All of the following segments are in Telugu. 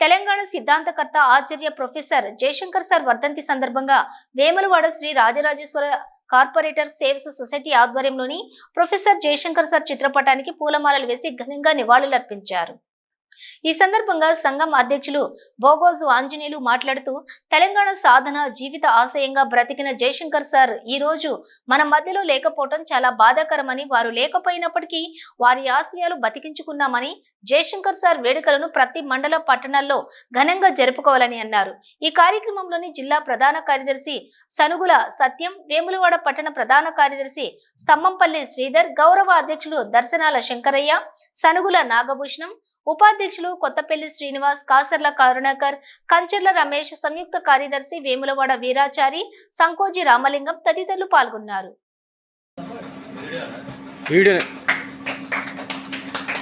తెలంగాణ సిద్ధాంతకర్త ఆచార్య ప్రొఫెసర్ జయశంకర్ సార్ వర్ధంతి సందర్భంగా Vemulawada Sri Rajarajeshwara corporator saves society ఆధ్వర్యంలోని ప్రొఫెసర్ జయశంకర్ సార్ చిత్రపటానికి పూలమాలలు వేసి ఘనంగా నివాళులర్పించారు. ఈ సందర్భంగా సంఘం అధ్యక్షులు బోగోజు ఆంజనేయులు మాట్లాడుతూ తెలంగాణ సాధన జీవిత ఆశయంగా బ్రతికిన జయశంకర్ సార్ ఈ రోజు మన మధ్యలో లేకపోవటం చాలా బాధాకరమని వారు లేకపోయినప్పటికీ వారి ఆశయాలు బతికించుకున్నామని జయశంకర్ సార్ వేడుకలను ప్రతి మండల పట్టణాల్లో ఘనంగా జరుపుకోవాలని అన్నారు. ఈ కార్యక్రమంలోని జిల్లా ప్రధాన కార్యదర్శి సనుగుల సత్యం వేములవాడ పట్టణ ప్రధాన కార్యదర్శి స్తంభంపల్లి శ్రీధర్ గౌరవ అధ్యక్షులు దర్శనాల శంకరయ్య సనుగుల నాగభూషణం ఉపాధ్యక్షులు కొత్తపల్లి శ్రీనివాస్ కాసర్ల కరుణాకర్ కంచర్ల రమేష్ సంయుక్త కార్యదర్శి వేములవాడ వీరాచారి సంకోజి రామలింగం తదితరులు పాల్గొన్నారు. Video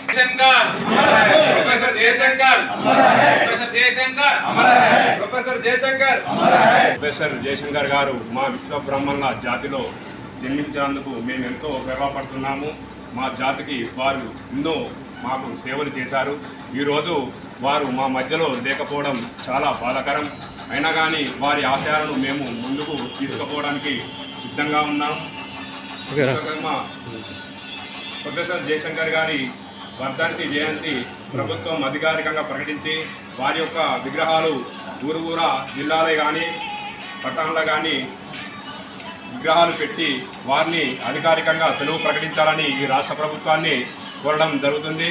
Jayashankar! Professor Jayashankar! Professor Jayashankar! Professor Jayashankar! Professor Jayashankar గారు మా విశ్వ బ్రహ్మణ జాతిలో జన్మించినందుకు మేము ఎంతో గర్వపడుతున్నాము. మా జాతికి వారు ఎన్నో మాకు సేవలు చేశారు. ఈరోజు వారు మా మధ్యలో లేకపోవడం చాలా బాధాకరం. అయినా కానీ వారి ఆశయాలను మేము ముందుకు తీసుకుపోవడానికి సిద్ధంగా ఉన్నాం. ప్రొఫెసర్ జయశంకర్ గారి వర్ధంతి జయంతి ప్రభుత్వం అధికారికంగా ప్రకటించి వారి యొక్క విగ్రహాలు ఊరు ఊర జిల్లాలో కానీ పట్టణంలో కానీ విగ్రహాలు పెట్టి వారిని అధికారికంగా సెలవు ప్రకటించాలని ఈ రాష్ట్ర ప్రభుత్వాన్ని కోరడం జరుగుతుంది.